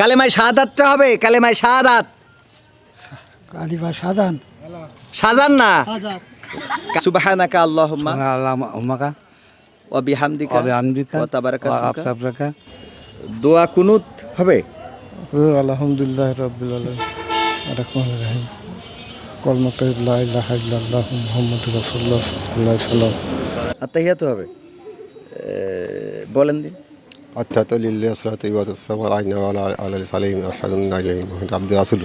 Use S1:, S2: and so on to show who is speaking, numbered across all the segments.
S1: কালেমায় শাহাদাতটা হবে কালেমায় শাহাদাত।
S2: কালিবা সাধান
S1: সাজান না। সুবহানাকা আল্লাহুম্মা।
S3: উমাকা
S1: ওয়া বিহামদিকা।
S3: অবে আনবিকা
S1: ওয়া তাবারাকা দোয়া কুনুত হবে?
S2: আলহামদুলিল্লাহ রবিল আলম রহমান রহিম। কলমত ইল্লাহ ইল্লাল্লাহ মুহাম্মদ রাসূলুল্লাহ সাল্লাল্লাহু আলাইহি সাল্লাম
S1: আত্তাহিয়াত হবে। বলেন দিন।
S4: অর্থাৎ লিল্লাহ সালাত ইবাদুসালাম আলাইনা ওয়া আলা আলিহি সালাম ইল্লাল্লাহ আব্দুর রাসূল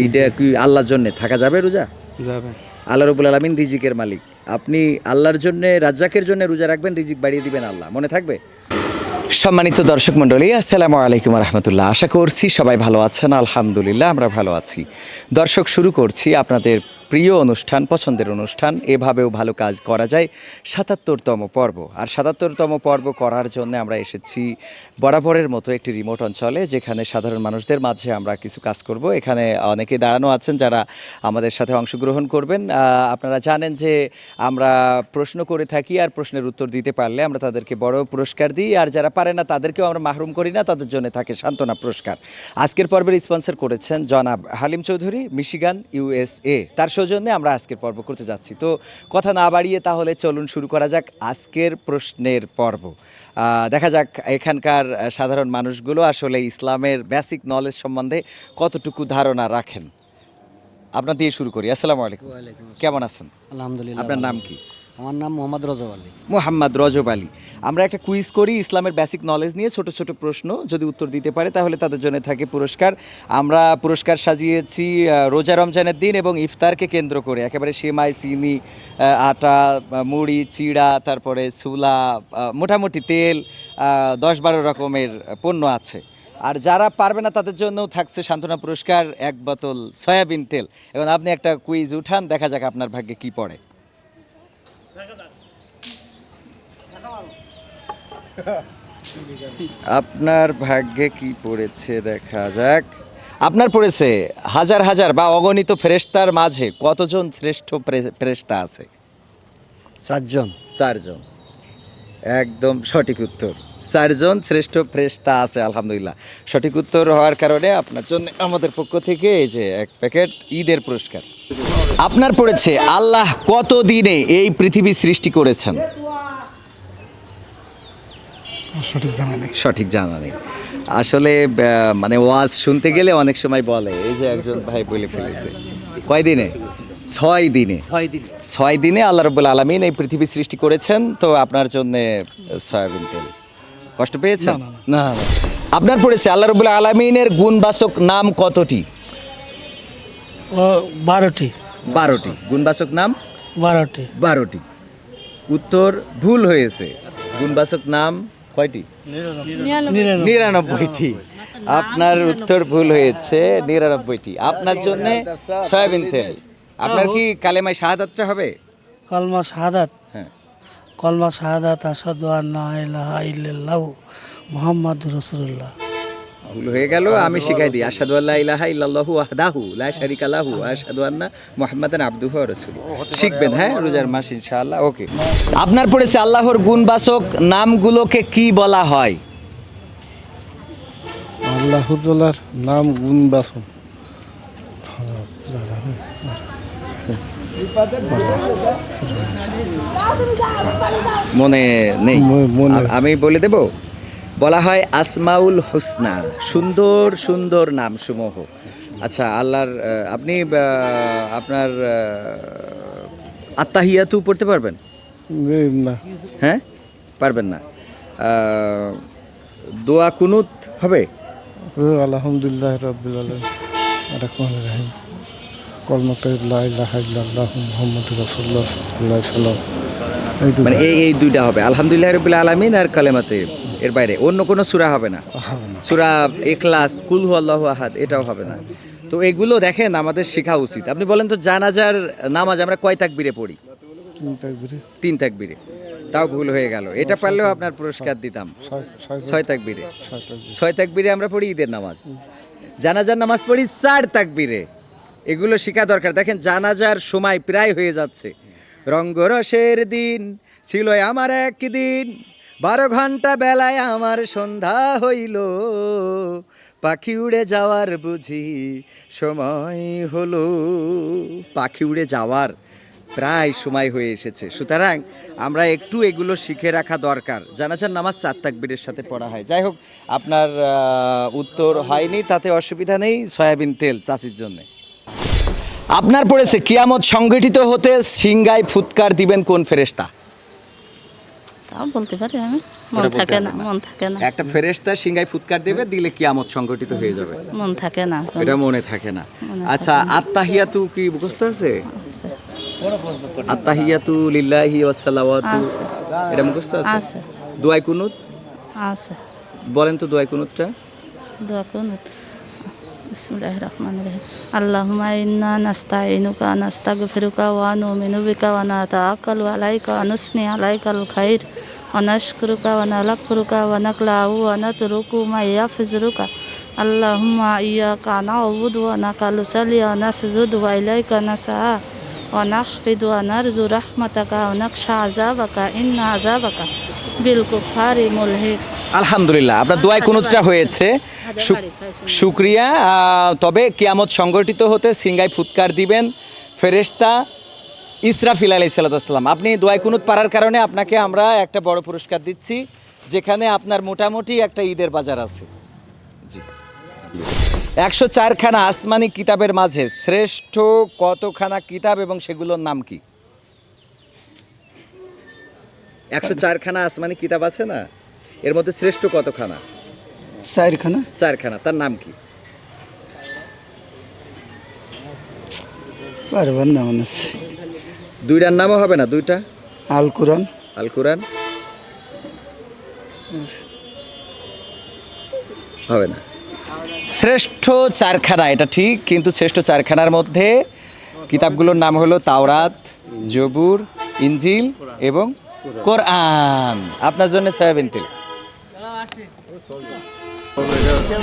S1: এইটা কি আল্লাহর জন্য? থাকা যাবে রোজা?
S2: যাবে।
S1: আল্লাহ রবুল আলমিন রিজিকের মালিক। আপনি আল্লাহর জন্য রাজ্জাকের জন্য রোজা রাখবেন রিজিক বাড়িয়ে দিবেন আল্লাহ। মনে থাকবে? সম্মানিত দর্শক মণ্ডলী আসসালামু আলাইকুম রহমতুল্লাহ আশা করছি সবাই ভালো আছেন আলহামদুলিল্লাহ আমরা ভালো আছি। দর্শক শুরু করছি আপনাদের প্রিয় অনুষ্ঠান, পছন্দের অনুষ্ঠান, এভাবেও ভালো কাজ করা যায়। সাতাত্তরতম পর্ব। আর সাতাত্তরতম পর্ব করার জন্য আমরা এসেছি বরাবরের মতো একটি রিমোট অঞ্চলে, যেখানে সাধারণ মানুষদের মাঝে আমরা কিছু কাজ করব। এখানে অনেকে দাঁড়ানো আছেন যারা আমাদের সাথে অংশগ্রহণ করবেন। আপনারা জানেন যে আমরা প্রশ্ন করে থাকি আর প্রশ্নের উত্তর দিতে পারলে আমরা তাদেরকে বড় পুরস্কার দিই। আর যারা পারে না, তাদেরকেও আমরা মাহরুম করি না, তাদের জন্য থাকে সান্ত্বনা পুরস্কার। আজকের পর্বের স্পন্সর করেছেন জনাব হালিম চৌধুরী, মিশিগান ইউএসএ তার সৌজন্যে আমরা আজকের পর্ব করতে যাচ্ছি। তো কথা না বাড়িয়ে তাহলে চলুন শুরু করা যাক আজকের প্রশ্নের পর্ব। দেখা যাক এখানকার সাধারণ মানুষগুলো আসলে ইসলামের বেসিক নলেজ সম্বন্ধে কতটুকু ধারণা রাখেন। আপনার দিয়ে শুরু করি। আসসালামু আলাইকুম। কেমন আছেন?
S2: আলহামদুলিল্লাহ
S1: আপনার নাম কি?
S2: আমার নাম মোহাম্মদ রজব আলী।
S1: মোহাম্মদ রজব আলী। আমরা একটা কুইজ করি, ইসলামের বেসিক নলেজ নিয়ে, ছোট ছোট প্রশ্ন, যদি উত্তর দিতে পারে তাহলে তাদের জন্য থাকে পুরস্কার। আমরা পুরস্কার সাজিয়েছি রোজা রমজানের দিন এবং ইফতারকে কেন্দ্র করে। একেবারে সেমাই, চিনি আটা মুড়ি, চিড়া, তারপরে সুলা মোটামুটি তেল দশ বারো রকমের পণ্য আছে। আর যারা পারবে না তাদের জন্যও থাকছে সান্ত্বনা পুরস্কার, এক বোতল সয়াবিন তেল। এবং আপনি একটা কুইজ উঠান, দেখা যাক আপনার ভাগ্যে কি পড়ে। আপনার ভাগ্যে কি পড়েছে দেখা যাক। আপনার পড়েছে হাজার হাজার বা অগণিত ফেরেশতার মাঝে কতজন শ্রেষ্ঠ ফেরে- ফেরেশতা আছে?
S2: চারজন।
S1: চারজন। একদম সঠিক উত্তর। চারজন শ্রেষ্ঠ ফ্রেশতা আছে আলহামদুলিল্লাহ। সঠিক উত্তর হওয়ার কারণে আপনার জন্য আমাদের পক্ষ থেকে এই যে এক প্যাকেট ঈদের পুরস্কার। আপনার পড়েছে আল্লাহ কত দিনে এই পৃথিবী সৃষ্টি করেছেন?
S2: সঠিক জানা নেই।
S1: সঠিক জানা নেই। আসলে মানে ওয়াজ শুনতে গেলে অনেক সময় বলে এই যে একজন ভাই বলে ফেলেছে। কয় দিনে? ছয় দিনে। ছয় দিনে। আল্লাহ রব্বুল আলমিন এই পৃথিবী সৃষ্টি করেছেন তো আপনার জন্য সয়াবিন তেল। কষ্ট পেয়েছেন? না না। আপনার পড়েছে আল্লাহ রব্বুল আলমিনের গুণবাচক নাম কতটি?
S2: ও বারোটি।
S1: বারোটি। গুণবাচক নাম?
S2: বারোটি।
S1: বারোটি। উত্তর ভুল হয়েছে। গুণবাচক নাম কয়টি? নিরানব্বইটি। আপনার উত্তর ভুল হয়েছে নিরানব্বইটি। আপনার জন্য সয়াবিন তেল। আপনার কি কালেমায় শাহাদাতটা হবে?
S2: কলমা শাহাদাত।
S1: হ্যাঁ।
S2: কলমা শাহাদাত আসাদু আন্না ইলাহা ইল্লাল্লাহু মুহাম্মাদ রাসূলুল্লাহ।
S1: ভুল হয়ে গেল আমি শিখাই দিই। আসাদু আল্লাহ ইলাহা ইল্লাল্লাহু ওয়াহদাহু লা শারিকা লাহু আসাদু আন্না মুহাম্মাদান আবদুহু ওয়া রাসূলুহু। শিখবেন হ্যাঁ? রোজার মাস ইনশাআল্লাহ ওকে। আপনার পড়েছে আল্লাহর গুণবাচক নামগুলোকে কি বলা হয়?
S2: আল্লাহুতালার নাম গুণ বাসন
S1: মনে নেই আমি বলে দেব? বলা হয় আসমাউল হোসনা সুন্দর সুন্দর নাম সমূহ আচ্ছা আল্লাহর আপনি আপনার আত্মাহিয়াতু পড়তে পারবেন?
S2: না।
S1: হ্যাঁ? পারবেন না। দোয়া কুনুত হবে?
S2: আলহামদুলিল্লাহ রবিল রহিম।
S1: মানে এই এই দুইটা হবে। আলহামদুলিল্লাহ রবিল আলমিন আর কালেমাতে এর বাইরে। অন্য কোনো সুরা হবে না। সুরা এখলাস কুল হু আল্লাহু আহাদ এটাও হবে না। তো এগুলো দেখেন আমাদের শেখা উচিত। আপনি বলেন তো জানাজার নামাজ আমরা কয় তাক তাকবিরে পড়ি? তিন তাকবিরে। তাও ভুল হয়ে গেল। এটা পারলেও আপনার পুরস্কার দিতাম।
S2: ছয় ছয়
S1: তাকবিরে।
S2: ছয় তাকবীর।
S1: ছয় তাকবিরে আমরা পড়ি ঈদের নামাজ। জানাজার নামাজ পড়ি চার তাকবিরে। এগুলো শেখা দরকার। দেখেন জানাজার সময় প্রায় হয়ে যাচ্ছে। রঙ্গরসের দিন ছিল আমার একদিন। বারো ঘণ্টা বেলায় আমার সন্ধ্যা হইল। পাখি উড়ে যাওয়ার বুঝি সময় হলো। পাখি উড়ে যাওয়ার প্রায় সময় হয়ে এসেছে। সুতরাং আমরা একটু এগুলো শিখে রাখা দরকার। জানাজার নামাজ চার তাকবীরের সাথে পড়া হয়। যাই হোক, আপনার উত্তর হয়নি, তাতে অসুবিধা নেই সয়াবিন তেল চাষির জন্যে। আপনার পড়েছে, কিয়ামত সংগঠিত হতে সিংগায় ফুৎকার দিবেন কোন ফেরেশতা?
S3: তাও বলতে পারি আমি। মন থাকে না মন থাকে না।
S1: একটা ফেরেশতা সিংগায় ফুৎকার দেবে দিলে কিয়ামত সংগঠিত হয়ে যাবে।
S3: মন থাকে না।
S1: এটা মনে থাকে না। আচ্ছা আত্তাহিয়াতু কি মুখস্থ আছে? আত্তাহিয়াতু লিল্লাহি ওয়াস সালাওয়াতু।
S3: আছে।
S1: এটা মুখস্থ আছে?
S3: আছে।
S1: দোয়াই কুনুত?
S3: আছে।
S1: বলেন তো দোয়াই কুনুতটা।
S3: দোয়া কুনুত। বিসমিল্লাহ রহমান রহিম আল্লাহুম্মা ইন্না নাস্তাইনুকা নাস্তাগফিরুকা ওয়া নুমিনু বিকা ওয়া নাতাআক্কালু আলাইকা ওয়া নুসনি আলাইকাল খাইর ওয়া নাশকুরুকা ওয়া নালাকুরুকা ওয়া নাকলাউ ওয়া নাতরুকু মা ইয়াফজুরুকা আল্লাহুম্মা ইyyaka না'বুদু ওয়া নাকালুসালি ওয়া নাসজুদু ওয়া ইলাইকা নাসআ ওয়া নাখফিদু ওয়া নারজু রাহমাতাকা ওয়া নাকশা আযাবাকা ইন্না আযাবাকা বিল কুফারি মুলহিক
S1: আলহামদুলিল্লাহ। আপনার দোয়াই কুনুতটা হয়েছে। শুক্রিয়া। তবে কিয়ামত সংগঠিত হতে সিংগাই ফুৎকার দিবেন ফেরেশতা ইসরাফিল আলি সাল্লাম আপনি দোয়াই কুনুত পারার কারণে আপনাকে আমরা একটা বড় পুরস্কার দিচ্ছি যেখানে আপনার মোটামুটি একটা ঈদের বাজার আছে। জি। একশো চারখানা আসমানি কিতাবের মাঝে শ্রেষ্ঠ কতখানা কিতাব এবং সেগুলোর নাম কি? একশো চারখানা আসমানি কিতাব আছে না? এর মধ্যে শ্রেষ্ঠ কতখানা?
S2: চারখানা।
S1: চারখানা তার নাম কি?
S2: পারবেন না মনে হচ্ছে।
S1: দুইটার নামও হবে না দুইটা?
S2: আল কোরআন।
S1: আল কোরআন? হবে না। শ্রেষ্ঠ চারখানা এটা ঠিক কিন্তু শ্রেষ্ঠ চারখানার মধ্যে কিতাবগুলোর নাম হলো তাওরাত জবুর ইঞ্জিল এবং কোরআন। আপনার জন্য সয়াবিন তেল।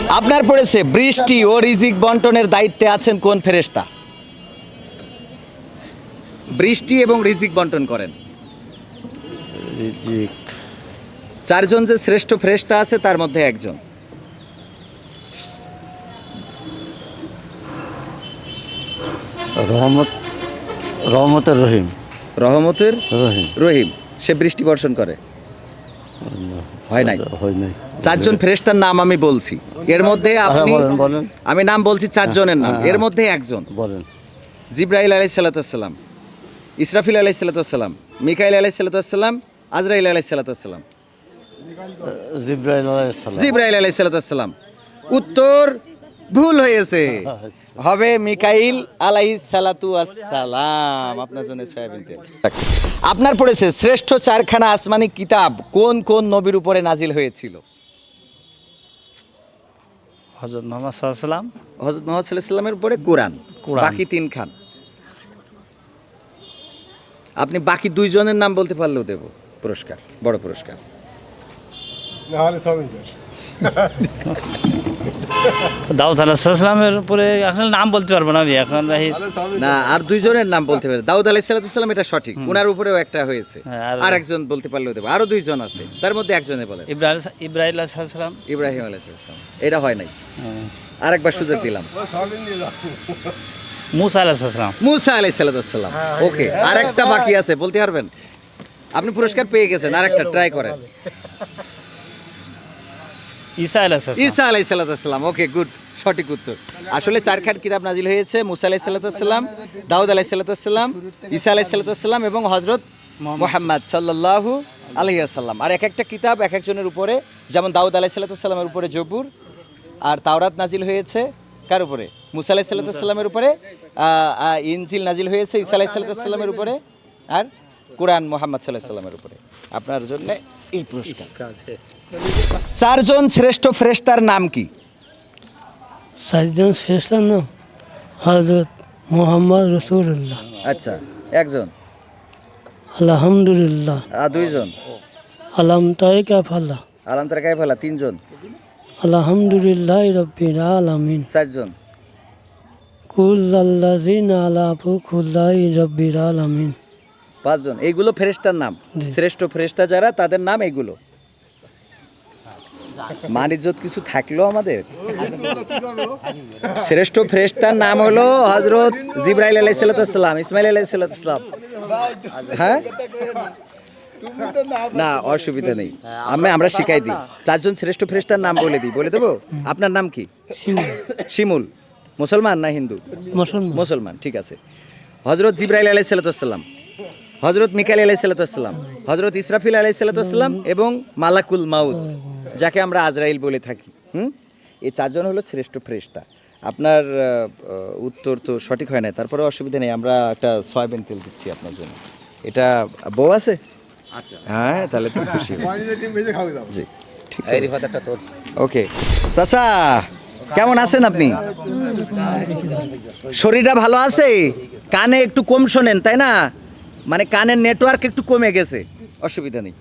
S1: আপনার পড়েছে বৃষ্টি ও রিজিক বন্টনের দায়িত্বে আছেন কোন ফেরেশতা? বৃষ্টি এবং রিজিক বন্টন করেন।
S2: রিজিক।
S1: চারজন যে শ্রেষ্ঠ ফ্রেস্তা আছে তার মধ্যে একজন।
S2: রহমত রহমতের রহিম।
S1: রহমতের
S2: রহিম।
S1: রহিম। সে বৃষ্টি বর্ষণ করে। হয় নাই?
S2: হয় নাই।
S1: চারজন ফেরেশতার নাম আমি বলছি। এর মধ্যে আপনি
S2: বলেন, বলেন।
S1: আমি নাম বলছি চারজনের নাম। এর মধ্যে একজন।
S2: বলেন।
S1: জিব্রাইল আলাই ইসরাফিল আলাই মিকাইল আলাই সাল্লাতাম আজরাইল আলাই সাল্লাতাম
S2: জিব্রাইল
S1: আলাই উত্তর ভুল হয়েছে। হবে মিকাইল আলাই সালাতু আসসালাম আপনার জন্য সয়াবিন তেল। আপনার পড়েছে শ্রেষ্ঠ চারখানা আসমানি কিতাব কোন কোন নবীর উপরে নাজিল হয়েছিল?
S5: হজরত মোহাম্মদ সাল্লাম
S1: হজরত মোহাম্মদ সাল্লামের উপরে কোরআন।
S5: কোরআন।
S1: বাকি তিন খান আপনি বাকি দুইজনের নাম বলতে পারলেও দেব। পুরস্কার বড় পুরস্কার।
S5: দাউদ আলাহিসাল্লামের উপরে এখন নাম বলতে পারব না আমি এখন
S1: না আর দুইজনের নাম বলতে পারে। দাউদ আলাইহিস সালাম এটা সঠিক। ওনার উপরেও একটা হয়েছে।
S5: হ্যাঁ, আর-
S1: আর একজন বলতে পারলেও দেবো। আরও দুইজন আছে। তার মধ্যে একজনে বলে।
S5: ইব্রাহিম ইব্রাহিম
S1: ইব্রাহিম আলাইহিস এটা হয় নাই। আরেকবার সুযোগ দিলাম।
S5: মুসা আলাহিসাল্লাম
S1: মুসা আলাইহিস সালাম। ওকে আরেকটা বাকি আছে বলতে পারবেন? আপনি পুরস্কার পেয়ে গেছেন আরেকটা ট্রাই করেন।
S5: ঈসা আলাহিসাল্লাম
S1: ঈসা ওকে গুড সঠিক উত্তর। আসলে চারখান কিতাব নাজিল হয়েছে, মুসা আলাইহিস সালাম, দাউদ আলাইহিস সালাম, ঈসা আলাইহিস সালাম এবং হজরত মোহাম্মদ সাল্লাল্লাহু আলাইহি সাল্লাম আর এক একটা কিতাব এক একজনের উপরে, যেমন দাউদ আলাইহিস সালামের উপরে জবুর, আর তাওরাত নাজিল হয়েছে, কার উপরে? মুসা আলাইহিস সালামের উপরে ইনজিল নাজিল হয়েছে, ঈসা আলাইহিস সালামের উপরে, আর কোরআন মোহাম্মদ সাল্লাহ সাল্লামের উপরে। আপনার জন্য এই পুরস্কার। চারজন শ্রেষ্ঠ ফ্রেস্তার নাম কি?
S6: চারজন শ্রেষ্ঠর নাম হজরত মোহাম্মদ রসুল্লাহ
S1: আচ্ছা একজন?
S6: আলহামদুলিল্লাহ।
S1: আর দুইজন?
S6: আলাম তাইকা ফাল্লাহ
S1: আলাম তার গায়ে ফেলা তিনজন?
S6: আলহামদুলিল্লাহ রব্বিল আলামিন।
S1: চারজন?
S6: কুল্লাল্লাযিন আলা ফুকুল্লাহি রব্বিল আলামিন।
S1: পাঁচজন। এইগুলো ফেরেস্তার নাম। শ্রেষ্ঠ ফেরেস্তা যারা তাদের নাম এইগুলো। মান ইজ্জত কিছু থাকল আমাদের? শ্রেষ্ঠ ফ্রেস্তার নাম হলো হজরত জিব্রাইল আলাইসালাম ইসমাইল আলাইসালাম হ্যাঁ? না অসুবিধা নেই। আমরা আমরা শিখাই দিই। চারজন শ্রেষ্ঠ ফ্রেস্তার নাম বলে দিই। বলে দেবো? আপনার নাম কি? শিমুল। মুসলমান না হিন্দু?
S6: মুসলমান।
S1: ঠিক আছে। হজরত জিব্রাইল আলাই সাল্লাতাম হজরত মিকাইল আলাই সাল্লাতাম হজরত ইসরাফিল আলাই সাল্লাতাম এবং মালাকুল মাউদ যাকে আমরা আজরাইল বলে থাকি। হুম? এই চারজন হলো শ্রেষ্ঠ ফ্রেস্তা আপনার উত্তর তো সঠিক হয় না তারপরে অসুবিধা নেই আমরা একটা সয়াবিন তেল দিচ্ছি আপনার জন্য। এটা বউ আছে? হ্যাঁ তাহলে তো খুশি। জি ঠিক ওকে। চাচা কেমন আছেন আপনি? শরীরটা ভালো আছে? কানে একটু কম শোনেন তাই না? মানে কানের নেটওয়ার্ক একটু কমে গেছে। অসুবিধা নেই।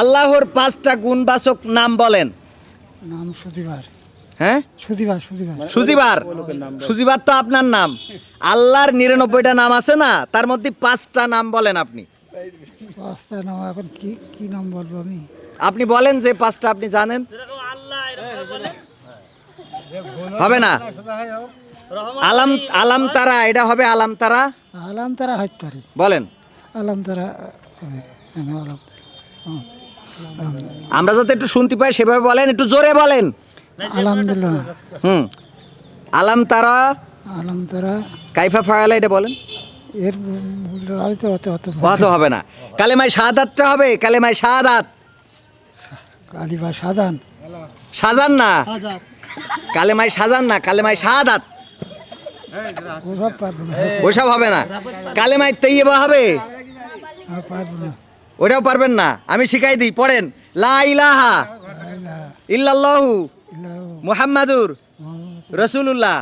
S1: আল্লাহর পাঁচটা গুণবাচক নাম বলেন।
S6: নাম সুদিবার
S1: হ্যাঁ?
S6: সুদিবার সুদিবার
S1: সুজিবার। সুজিবার তো আপনার নাম। আল্লাহর নিরানব্বইটা নাম আছে না তার মধ্যে পাঁচটা নাম বলেন আপনি।
S6: পাঁচটা নাম এখন কি কি নাম বলব আমি?
S1: আপনি বলেন যে পাঁচটা আপনি জানেন। হবে না? আলাম আলাম তারা এটা হবে আলাম তারা
S6: আলাম তারা হাইতে পারি
S1: বলেন
S6: আলাম তারা।
S1: আমরা যাতে একটু শুনতে পাই সেভাবে বলেন একটু জোরে বলেন।
S6: আলহামদুলিল্লাহ
S1: হুম আলাম তারা
S6: আলাম তারা
S1: কাইফা ফায়ালা এটা বলেন।
S6: এর অত
S1: হবে না। কালেমায় শাহাদাতটা হবে কালেমায় শাহাদাত।
S6: কালিবা সাদান
S1: সাজান না। কালেমায় সাজান না কালেমায় শাহাদাত।
S6: ওসব
S1: হবে না। কালেমায় তৈয়বা হবে? ওটাও পারবেন না। আমি শিখাই দিই, পড়েন। লা ইল্লাল্লাহু মুহাম্মাদুর রসুলুল্লাহ।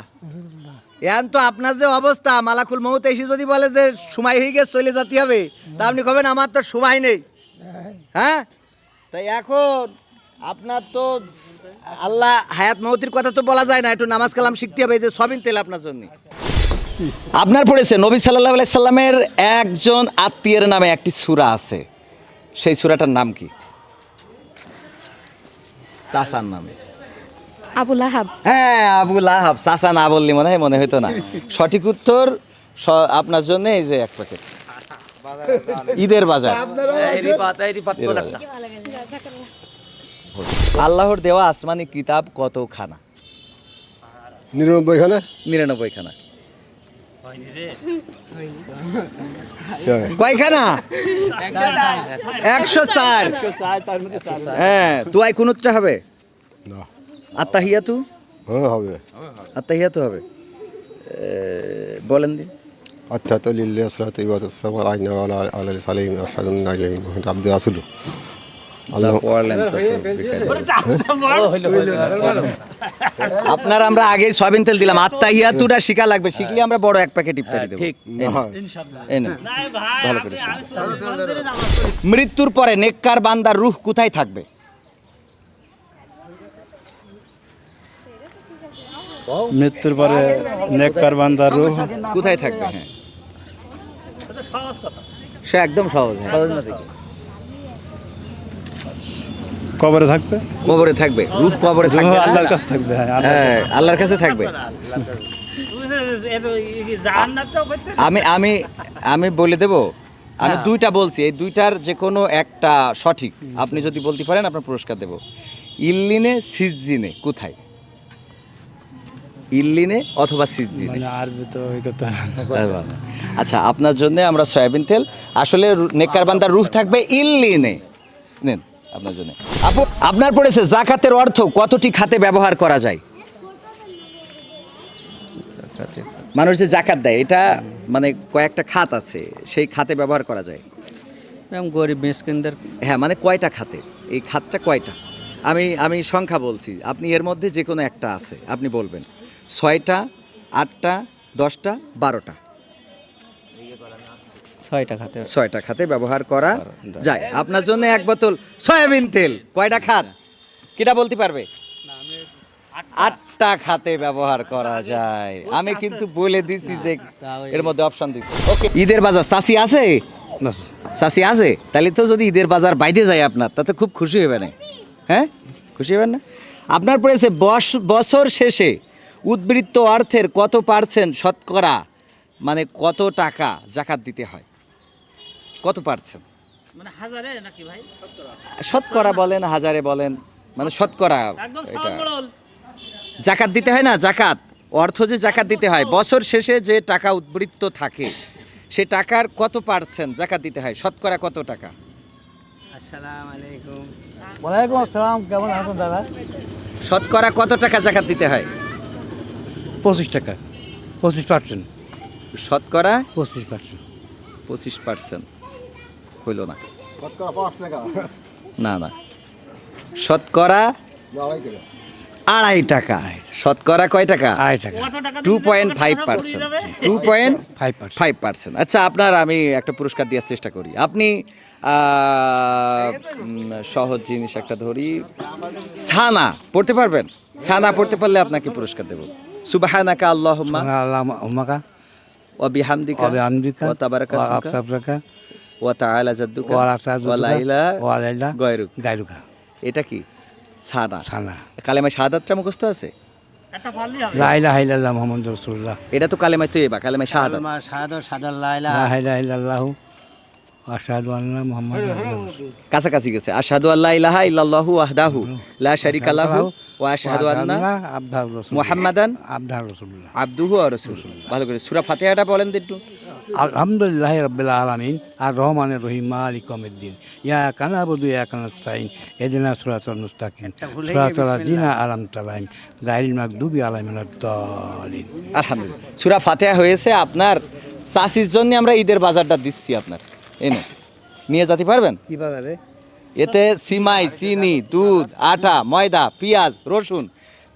S1: এখন তো আপনার যে অবস্থা, মালাকুল মৌত এসে যদি বলে যে সময় হয়ে গেছে, চলে যেতে হবে, তা আপনি কবেন, আমার তো সময় নেই। হ্যাঁ? তাই এখন আপনার তো আল্লাহ হায়াত মৌতির কথা তো বলা যায় না একটু নামাজ কালাম শিখতে হবে এই যে সবিন তেল আপনার জন্য। আপনার পড়েছে নবী সাল্লাহ সাল্লামের একজন আত্মীয়ের নামে একটি সূরা আছে। সেই সূরাটার নাম কি? চাচার নামে।
S7: আবুল আহাব
S1: হ্যাঁ আবু লাহাব চাচা না বললি মনে হয় মনে হইতো না। সঠিক উত্তর আপনার জন্য এই যে এক প্যাকেট। ঈদের বাজার। আল্লাহর দেওয়া আসমানি কিতাব কতখানা?
S4: নিরানব্বই খানা
S1: নিরানব্বই খানা কয়খানা? একশো চার। হ্যাঁ তুয়াই কুনুতটা হবে?
S4: না।
S1: আত্মাহিয়াতু
S4: হ্যাঁ হবে।
S1: আত্মাহিয়াতু হবে। বলেন দিন
S4: আচ্ছা তো লিল্লাহ সালাত আলাইনা আলাইহি সালাম ইলাহা ইল্লাল্লাহ মুহাম্মাদুর রাসূল
S1: আপনার আমরা আগে সয়াবিন তেল দিলাম আত্মাহিয়াতুটা শিখা লাগবে। শিখলে আমরা বড় এক প্যাকেট ইফতারি দেব। ঠিক। ভালো করে মৃত্যুর পরে নেককার বান্দার রূহ কোথায় থাকবে?
S2: মৃত্যুর পরে নেককার বান্দার রূহ
S1: কোথায় থাকবে? হ্যাঁ। সে একদম সহজ। হ্যাঁ।
S2: কবরে থাকবে?
S1: কবরে থাকবে। রূহ কবরে থাকবে
S2: আল্লাহর কাছে থাকবে হ্যাঁ আল্লাহর
S1: হ্যাঁ কাছে। থাকবে। আমি আমি আমি বলে দেব আমি দুইটা বলছি এই দুইটার যে কোনো একটা সঠিক। আপনি যদি বলতে পারেন আপনার পুরস্কার দেব। ইল্লিনে সিজিনে কোথায়? ইল্লিনে অথবা সিজিনে
S2: মানে আরবি তো ওই কথা।
S1: আচ্ছা আপনার জন্য আমরা সয়াবিন তেল। আসলে রু- নেককার বান্দার রুহ থাকবে ইল্লিনে। নেন। আপনার জন্য। আপু আপনার পড়েছে জাকাতের অর্থ কতটি খাতে ব্যবহার করা যায়? মানুষ যে জাকাত দেয়। এটা মানে কয়েকটা খাত আছে সেই খাতে ব্যবহার করা যায়।
S5: এরকম গরিব মিসকিনদের
S1: হ্যাঁ মানে কয়টা খাতে? এই খাতটা কয়টা? আমি আমি সংখ্যা বলছি। আপনি এর মধ্যে যে কোনো একটা আছে আপনি বলবেন। ছয়টা আটটা দশটা বারোটা।
S5: ছয়টা খাতে
S1: ছয়টা খাতে ব্যবহার করা যায়। আপনার জন্য এক বোতল সয়াবিন তেল। কয়টা খাত কিটা বলতে পারবে? আটটা। খাতে ব্যবহার করা যায়। আমি কিন্তু বলে দিছি যে এর মধ্যে অপশন দিচ্ছি ওকে ঈদের বাজার চাষি আছে? চাষি আছে? তাহলে তো যদি ঈদের বাজার বাইরে যায় আপনার তাতে খুব খুশি হবে না। হ্যাঁ? খুশি হবেন না? আপনার পড়েছে বস- বছর শেষে উদ্বৃত্ত অর্থের কত পার্সেন্ট শতকরা? মানে কত টাকা জাকাত দিতে হয়? কত পার্সেন্ট
S5: মানে হাজারে নাকি ভাই?
S1: শতকরা বলেন হাজারে বলেন মানে শতকরা এটা। জাকাত দিতে হয় না জাকাত। অর্থ যে জাকাত দিতে হয় বছর শেষে যে টাকা উদ্বৃত্ত থাকে সে টাকার কত পার্সেন্ট জাকাত দিতে হয়? শতকরা কত টাকা?
S6: ওয়ালাইকুম আসসালাম কেমন আছেন দাদা?
S1: শতকরা কত টাকা জাকাত দিতে হয়?
S6: পঁচিশ টাকা পঁচিশ পার্সেন্ট।
S1: শতকরা?
S6: পঁচিশ পার্সেন্ট।
S1: পঁচিশ পার্সেন্ট। হইল না। না না। শতকরা আড়াই টাকা। শতকরা কয় টাকা?
S6: আড়াই টাকা।
S1: Two
S5: point five
S1: percent two
S6: point five
S1: five percent আচ্ছা আপনার আমি একটা পুরস্কার দেওয়ার চেষ্টা করি। আপনি সহজ জিনিস একটা ধরি। সানা পড়তে পারবেন? সানা পড়তে পারলে আপনাকে পুরস্কার দেব। সুবাহানাকা আল্লাহুম্মা।
S6: আল্লাহ
S1: বিহামদিকা।
S6: ওয়া বিহামদিকা।
S1: ওয়া তাবারাকা
S6: ওয়া
S1: তাআলা জাদ্দুকা
S6: ওয়া
S1: লাইলা
S6: ওয়া লাইলা
S1: গয়রুক।
S6: গায়রুকা।
S1: এটা কি? সানা
S6: সানা
S1: কালেমা শাহাদাতটা মুখস্থ আছে?
S6: লা ইলাহা ইল্লাল্লাহ মুহাম্মাদুর রাসূলুল্লাহ।
S1: এটা তো কালেমা তৈবা কালেমা শাহাদাত।
S6: লা ইলাহা ইল্লাল্লাহু ওয়া আশহাদু আন্না মুহাম্মাদার
S1: কাছাকাছি গেছে। আশহাদু আল্লা ইলাহা ইল্লাল্লাহু ওয়াহদাহু লা শারিকা লাহু ওয়া আশহাদু আন্না
S6: আবদার রাসূল
S1: মুহাম্মাদান
S6: রাসূলুল্লাহ।
S1: আব্দুহু ওয়া রাসূল ভালো করে সূরা ফাতিহাটা বলেন একটু।
S6: আলহামদুলিল্লাহ আলমিন। আর রহমানের রহিম মালিক কমিদ্দিন ইয়া কানা ইয়া কানা এদিনা সুরাতল মুস্তাকিম। সুরাতল জিনা আলাম তালাইম গাইল মাক দুবি আলামিনার দলিন
S1: আলহামদুলিল্লাহ। সূরা ফাতিহা হয়েছে আপনার চাষির জন্য আমরা ঈদের বাজারটা দিচ্ছি আপনার। এনে নিয়ে যেতে পারবেন?
S6: কি বাজারে
S1: এতে সিমাই চিনি দুধ আটা ময়দা পেঁয়াজ রসুন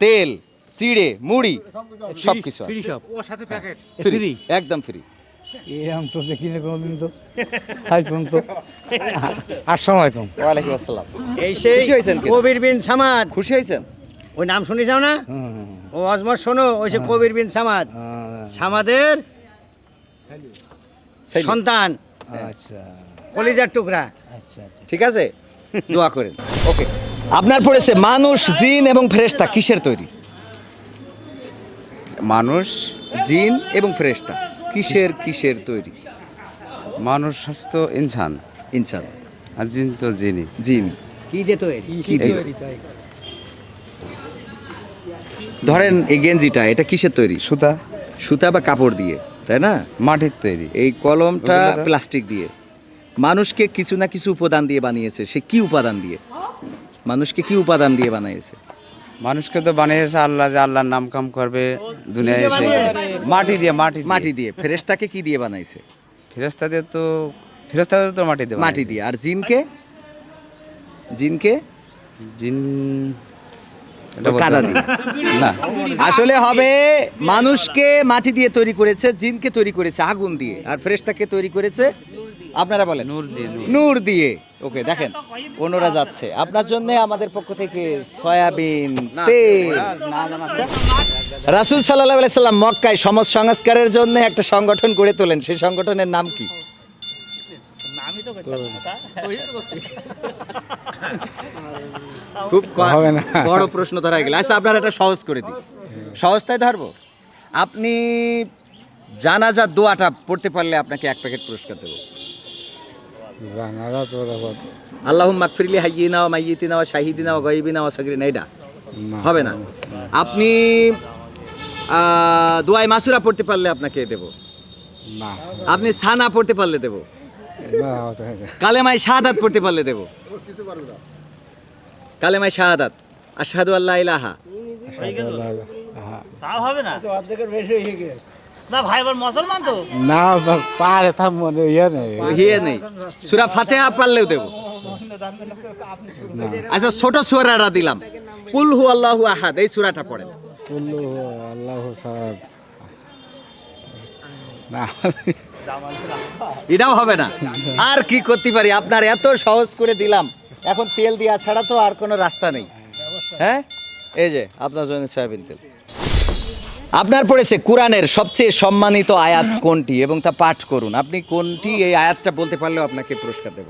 S1: তেল চিড়ে মুড়ি সব কিছু আছে। ফ্রি
S6: ফ্রি
S1: একদম ফ্রি
S6: এরকম তো দেখি কোনোদিন তো। হাই তো। আসসালামু আলাইকুম
S1: ওয়ালাইকুম আসসালাম।
S8: এই সেই
S1: খুশি হয়েছেন
S8: কবির বিন সামাদ।
S1: খুশি হয়েছেন?
S8: ওই নাম শুনে যাও না। ও শোনো ওই সে কবির বিন সামাদ। সামাদের
S1: সেই
S8: সন্তান।
S6: আচ্ছা।
S8: কলিজার টুকরা।
S6: আচ্ছা আচ্ছা।
S1: ঠিক আছে? দোয়া করেন। ওকে। আপনার পড়েছে মানুষ জিন এবং ফেরেশতা কিসের তৈরি?
S9: মানুষ
S1: জিন এবং ফেরেশতা। কিসের কিসের তৈরি?
S9: মানুষ তো ইনসান।
S1: ইনসান।
S9: আর জিন তো জিনি
S1: জিন।
S8: কি দে তো
S1: কি দিয়ে ধরেন এই গেঞ্জিটা এটা কিসের তৈরি?
S9: সুতা।
S1: সুতা বা কাপড় দিয়ে? তাই না?
S9: মাটির তৈরি।
S1: এই কলমটা প্লাস্টিক দিয়ে। মানুষকে কিছু না কিছু উপাদান দিয়ে বানিয়েছে। সে কি উপাদান দিয়ে? মানুষকে কি উপাদান দিয়ে বানিয়েছে?
S9: মানুষকে তো বানিয়েছে আল্লাহ যে আল্লাহর নাম কাম করবে দুনিয়ায় এসে মাটি দিয়ে মাটি
S1: মাটি দিয়ে। ফেরেশতাকে কি দিয়ে বানাইছে?
S9: ফেরস্তাদের তো ফেরস্তাদের তো মাটি দিয়ে
S1: মাটি দিয়ে। আর জিনকে? জিনকে?
S9: জিন
S1: কাদা দিয়ে।
S9: না।
S1: আসলে হবে মানুষকে মাটি দিয়ে তৈরি করেছে জিনকে তৈরি করেছে আগুন দিয়ে। আর ফ্রেশটাকে তৈরি করেছে আপনারা বলেন।
S9: নূর দিয়ে নূর।
S1: দিয়ে। ওকে দেখেন অন্যরা যাচ্ছে। আপনার জন্য আমাদের পক্ষ থেকে সয়াবিন তেল। রাসুল সাল্লাহ সাল্লাম মক্কায় সমাজ সংস্কারের জন্য একটা সংগঠন গড়ে তোলেন। সেই সংগঠনের নাম কি?
S5: তো
S1: খুব
S2: হবে না।
S1: বড় প্রশ্ন ধরা গেল। আচ্ছা আপনার একটা সহজ করে দিই। সহজটাই ধরবো? আপনি জানাজা দোয়াটা পড়তে পারলে আপনাকে এক প্যাকেট পুরস্কার দেবো।
S2: তো আবার
S1: আল্লাহ মাকফিরলি হাইয়িনা ও মাইয়িতিনা ও শাহিদিনা ও গয়বিনা ও সাগরিনা। এটা
S2: না।
S1: হবে না। আপনি দোয়াই মাসুরা পড়তে পারলে আপনাকে দেব।
S2: না।
S1: আপনি সানা পড়তে পারলে দেব। কালেমাই শাহাদাত পড়তে পারলে দেব। কালেমাই শাহাদাত। আশহাদু আল্লাহ ইলাহা।
S5: তাও হবে না। না ভাই আবার মুসলমান তো।
S2: না পারে তার মনে ইয়ে নেই।
S1: হিয়ে নেই। সুরা ফাতেহা পারলেও দেব। আচ্ছা ছোট সুরাটা দিলাম। কুল হু আল্লাহু আহাদ এই সুরাটা পড়েন।
S2: কুল্লু আল্লাহ সাদ না।
S1: এটাও হবে না। আর কি করতে পারি? আপনার এত সহজ করে দিলাম। এখন তেল দেওয়া ছাড়া তো আর কোনো রাস্তা নেই। হ্যাঁ? এই যে আপনার জন্য সয়াবিন তেল। আপনার পড়েছে কোরআনের সবচেয়ে সম্মানিত আয়াত কোনটি এবং তা পাঠ করুন। আপনি কোনটি এই আয়াতটা বলতে পারলেও আপনাকে পুরস্কার দেবো।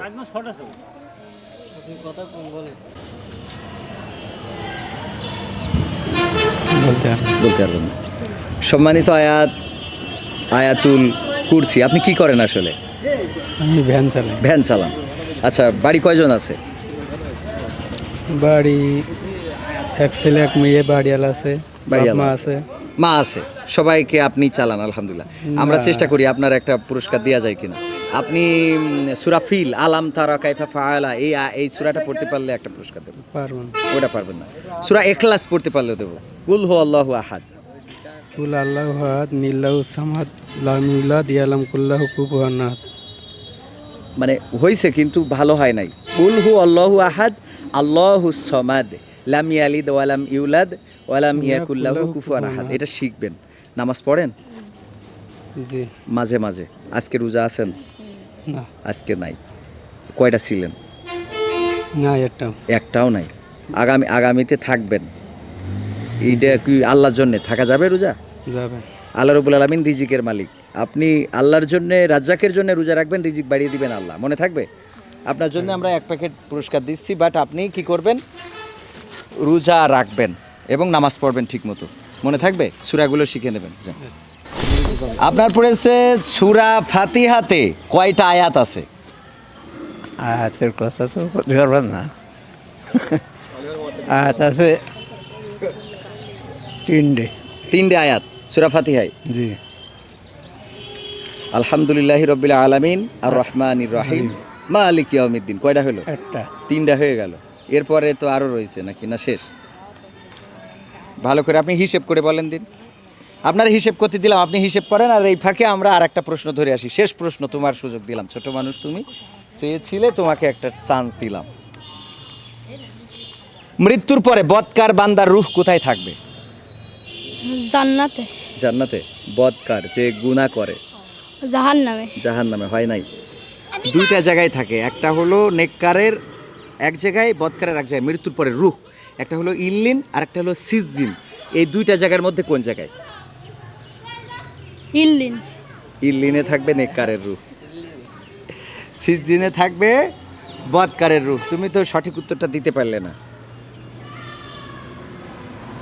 S1: বলতে পারবেন সম্মানিত আয়াত আয়াতুল কুরসি আপনি কি করেন আসলে?
S2: আমি ভ্যান চালাই।
S1: ভ্যান চালান। আচ্ছা বাড়ি কয়জন আছে?
S2: বাড়ি এক ছেলে এক মেয়ে বাড়িয়াল আছে মা
S1: আছে। মা আছে। সবাইকে আপনি চালান আলহামদুলিল্লাহ। আমরা চেষ্টা করি আপনার একটা পুরস্কার দেওয়া যায় কিনা। আপনি সুরা ফিল আলাম তারা কাইফা ফাআলা এই এই সুরাটা পড়তে পারলে একটা পুরস্কার দেবো।
S2: পারব না।
S1: ওটা পারবেন না। সুরা এখলাস পড়তে পারলে দেবো। কুল হো আল্লাহু আহাদ।
S2: কুল আল্লাহ হাদ নীল্লাহু সামাদ লামিউল্লাহ দিয়ালাম কুল্লাহ কুবুয়ান্নাথ
S1: মানে হয়েছে কিন্তু ভালো হয় নাই। কুল হু আল্লাহু আহাদ আল্লাহু সমাদ লাম ইয়ালিদ ওয়ালাম ইউলাদ ওয়ালাম ইয়াকুল্লাহু কুফুয়ান আহাদ। এটা শিখবেন। নামাজ পড়েন?
S2: জি।
S1: মাঝে মাঝে। আজকে রোজা আছেন?
S2: না।
S1: আজকে নাই। কয়টা ছিলেন?
S2: না এটা
S1: একটাও নাই। আগামী আগামীতে থাকবেন। এইটা কি আল্লাহর জন্য? থাকা যাবে রোজা?
S2: যাবে
S1: আল্লাহ রবুল আলমিন রিজিকের মালিক। আপনি আল্লাহর জন্য রাজ্জাকের জন্য রোজা রাখবেন রিজিক বাড়িয়ে দিবেন আল্লাহ। মনে থাকবে? আপনার জন্য আমরা এক প্যাকেট পুরস্কার দিচ্ছি বাট আপনি কি করবেন? রোজা রাখবেন এবং নামাজ পড়বেন ঠিক মতো মনে থাকবে? সুরাগুলো শিখে নেবেন। আপনার পড়েছে সুরা ফাতিহাতে কয়টা আয়াত আছে?
S6: আয়াতের কথা তো পারবেন না। আয়াত আছে তিনটে।
S1: তিনটে আয়াত। সুরা ফাতিহায়।
S6: জি।
S1: আলহামদুলিল্লাহ রবিল আলমিন আর রহমান রাহিম মালিক ইয়াউমিদ্দিন। কয়টা হলো?
S6: একটা।
S1: তিনটা হয়ে গেল। এরপরে তো আরও রয়েছে নাকি? না শেষ? ভালো করে আপনি হিসেব করে বলেন দিন। আপনার হিসেব করতে দিলাম আপনি হিসেব করেন আর এই ফাঁকে আমরা আর একটা প্রশ্ন ধরে আসি। শেষ প্রশ্ন তোমার সুযোগ দিলাম। ছোট মানুষ তুমি চেয়েছিলে তোমাকে একটা চান্স দিলাম। মৃত্যুর পরে বৎকার বান্দার রুহ কোথায় থাকবে?
S7: জান্নাতে।
S1: জান্নাতে। বৎকার যে গুনাহ করে।
S7: জাহান নামে
S1: জাহান নামে হয় নাই? দুইটা জায়গায় থাকে। একটা হলো নেককারের এক জায়গায় বৎকারের এক জায়গায় মৃত্যুর পরে রুহ। একটা হলো ইল্লিন আর একটা হলো সিজিন এই দুইটা জায়গার মধ্যে কোন জায়গায়?
S7: ইল্লিন।
S1: ইল্লিনে থাকবে নেককারের রুহ। সিজিনে থাকবে বদকারের রুহ। তুমি তো সঠিক উত্তরটা দিতে পারলে না।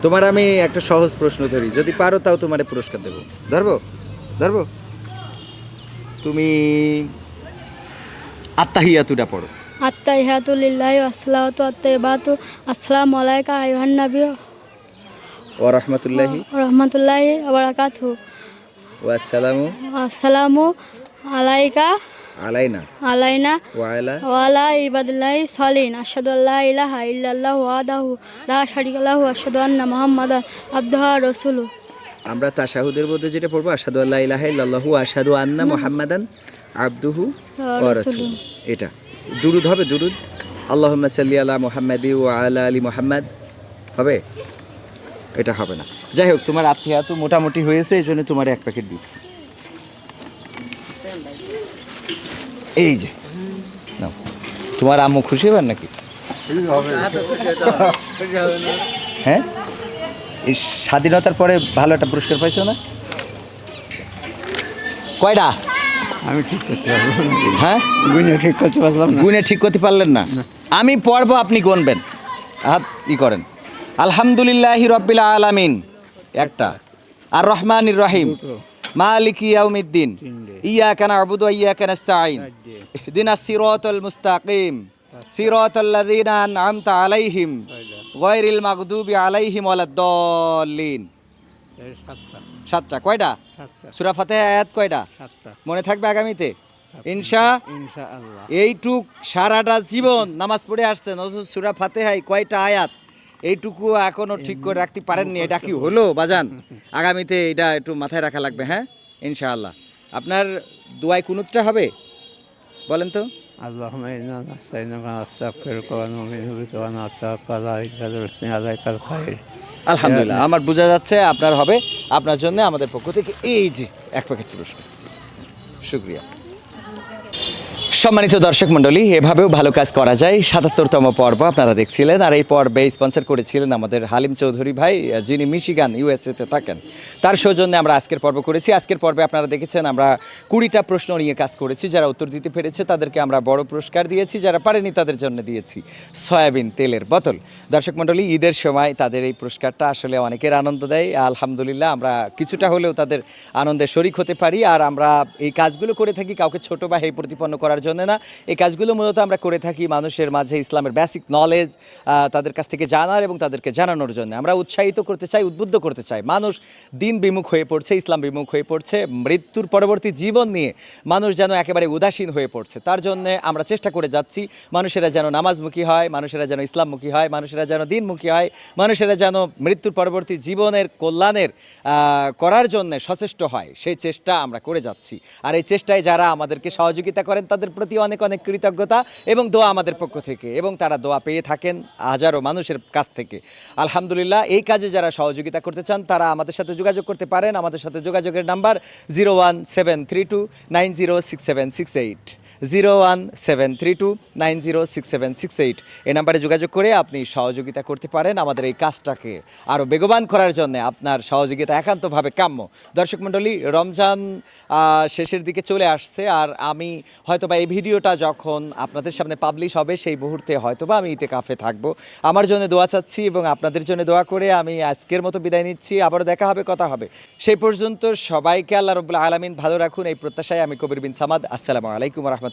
S1: তোমার আমি একটা সহজ প্রশ্ন ধরি। যদি পারো তাও তোমার পুরস্কার দেবো। ধরবো? ধরবো? তুমি আত্মাহিয়াতুটা পড়ো।
S7: আত্তাইহাতুলিল্লাহি আসসালাতু আত্তাইবাতু আসসালামু আলাইকা আইয়ুহান নবী
S1: ও রহমতুল্লাহি।
S7: ওয়া রাহমাতুল্লাহি ওয়া বারাকাতুহু।
S1: ওয়াসালামু
S7: আসসালামু আলাইকা
S1: আলাইনা।
S7: আলাইনা।
S1: ওয়ালা।
S7: ওয়ালা ইবাদিল্লাহি সালিন আশহাদু আল্লা ইলাহা ইল্লাল্লাহু ওয়াহদাহু লা শারীকা লাহু আশহাদু আন্না মুহাম্মাদান আবদুহু
S1: আমরা তাশাহুদের মধ্যে যেটা পড়ব আশহাদু আল্লাহ ইলাহা ইল্লাল্লাহু আশহাদু আন্না মুহাম্মাদান আবদুহু ওয়া রাসূলুহু। এটা। দুরুদ হবে দুরুদ। আল্লাহুম্মা সাল্লি আলা মুহাম্মাদি ওয়া আলা আলি মুহাম্মাদ। হবে? এটা হবে না। যাই হোক তোমার আত্মীয়া তো মোটামুটি হয়েছে এই জন্য তোমার এক প্যাকেট দিচ্ছি। এই যে নাও। তোমার আম্মু খুশি হবেন নাকি? হ্যাঁ? এই স্বাধীনতার পরে ভালো একটা পুরস্কার পাইছো না? কয়টা?
S6: আমি ঠিক করতে পারব না।
S1: হ্যাঁ?
S6: গুণে ঠিক করতে পারলাম
S1: গুনে ঠিক করতে পারলেন না? আমি পড়ব আপনি গুনবেন। হাত ই করেন। আলহামদুলিল্লাহ রব্বিল আলামিন। একটা। আর রহমান রহিম। মালিক ইয়াউমিদ্দিন ইয়াকা না'বুদু ওয়া ইয়াকা নাস্তাঈন ইহদিনাস সিরাতাল মুস্তাকিম সিরাতাল লাযিনা আন'আমতা আলাইহিম গায়রিল মাগদুবি আলাইহিম ওয়ালাদ-দাল্লিন
S6: সাতটা
S1: সাতটা কয়টা? সূরা ফাতিহা আয়াত কয়টা? মনে থাকবে আগামীতে? ইনশা
S6: ইনশা আল্লাহ
S1: এইটুক সারাটা জীবন নামাজ পড়ে আসছেন অথচ সুরা ফাতেহাই কয়টা আয়াত? এইটুকু এখনো ঠিক করে রাখতে পারেননি এটা কি হলো বাজান আগামীতে এটা একটু মাথায় রাখা লাগবে হ্যাঁ ইনশাআল্লাহ আপনার দোয়াই কুনুতটা হবে বলেন তো
S6: اللهم إنا نستعينك ونستغفرك ونؤمن بك ونتوكل عليك ونثني عليك الخير
S1: আলহামদুলিল্লাহ আমার বোঝা যাচ্ছে আপনার হবে আপনার জন্য আমাদের পক্ষ থেকে এই যে এক প্যাকেট পুরস্কার শুক্রিয়া সম্মানিত দর্শক মণ্ডলী, এভাবেও ভালো কাজ করা যায়। সাতাত্তরতম পর্ব আপনারা দেখছিলেন, আর এই পর্বে স্পন্সর করেছিলেন আমাদের হালিম চৌধুরী ভাই, যিনি মিশিগান ইউএসএতে থাকেন। তার সৌজন্যে আমরা আজকের পর্ব করেছি। আজকের পর্বে আপনারা দেখেছেন, আমরা কুড়িটা প্রশ্ন নিয়ে কাজ করেছি। যারা উত্তর দিতে পেরেছে, তাদেরকে আমরা বড় পুরস্কার দিয়েছি। যারা পারেনি, তাদের জন্য দিয়েছি সয়াবিন তেলের বোতল। দর্শক মণ্ডলী, ঈদের সময় তাদের এই পুরস্কারটা আসলে অনেকের আনন্দ দেয়। আলহামদুলিল্লাহ, আমরা কিছুটা হলেও তাদের আনন্দে শরিক হতে পারি। আর আমরা এই কাজগুলো করে থাকি, কাউকে ছোট বা হেয় প্রতিপন্ন করার জন্য না। এই কাজগুলো মূলত আমরা করে থাকি মানুষের মাঝে ইসলামের বেসিক নলেজ তাদের কাছ থেকে জানার এবং তাদেরকে জানানোর জন্য। আমরা উৎসাহিত করতে চাই, উদ্বুদ্ধ করতে চাই। মানুষ দিন বিমুখ হয়ে পড়ছে, ইসলাম বিমুখ হয়ে পড়ছে। মৃত্যুর পরবর্তী জীবন নিয়ে মানুষ যেন একেবারে উদাসীন হয়ে পড়ছে। তার জন্য আমরা চেষ্টা করে যাচ্ছি, মানুষেরা যেন নামাজমুখী হয়, মানুষেরা যেন ইসলামমুখী হয়, মানুষেরা যেন দিনমুখী হয়, মানুষেরা যেন মৃত্যুর পরবর্তী জীবনের কল্যাণের করার জন্য সচেষ্ট হয়। সেই চেষ্টা আমরা করে যাচ্ছি। আর এই চেষ্টায় যারা আমাদেরকে সহযোগিতা করেন, তাদের প্রতি অনেক অনেক কৃতজ্ঞতা এবং দোয়া আমাদের পক্ষ থেকে। এবং তারা দোয়া পেয়ে থাকেন হাজারো মানুষের কাছ থেকে। আলহামদুলিল্লাহ, এই কাজে যারা সহযোগিতা করতে চান, তারা আমাদের সাথে যোগাযোগ করতে পারেন। আমাদের সাথে যোগাযোগের number zero one seven three two nine zero six seven six eight. Zero one seven three two nine zero six seven six eight. এই নাম্বারে যোগাযোগ করে আপনি সহযোগিতা করতে পারেন আমাদের এই কাজটাকে আরও বেগবান করার জন্য আপনার সহযোগিতা একান্তভাবে কাম্য। দর্শক মণ্ডলী, রমজান শেষের দিকে চলে আসছে আর আমি হয়তোবা এই ভিডিওটা যখন আপনাদের সামনে পাবলিশ হবে সেই মুহূর্তে হয়তোবা আমি ইতে কাফে থাকব। আমার জন্য দোয়া চাচ্ছি এবং আপনাদের জন্য দোয়া করে আমি আজকের মতো বিদায় নিচ্ছি। আবারও দেখা হবে, কথা হবে। সেই পর্যন্ত সবাইকে আল্লাহ রবুল্লা আলমিন ভালো রাখুন। এই প্রত্যাশায় আমি কবির বিন সামাদ। আসসালামু আলাইকুম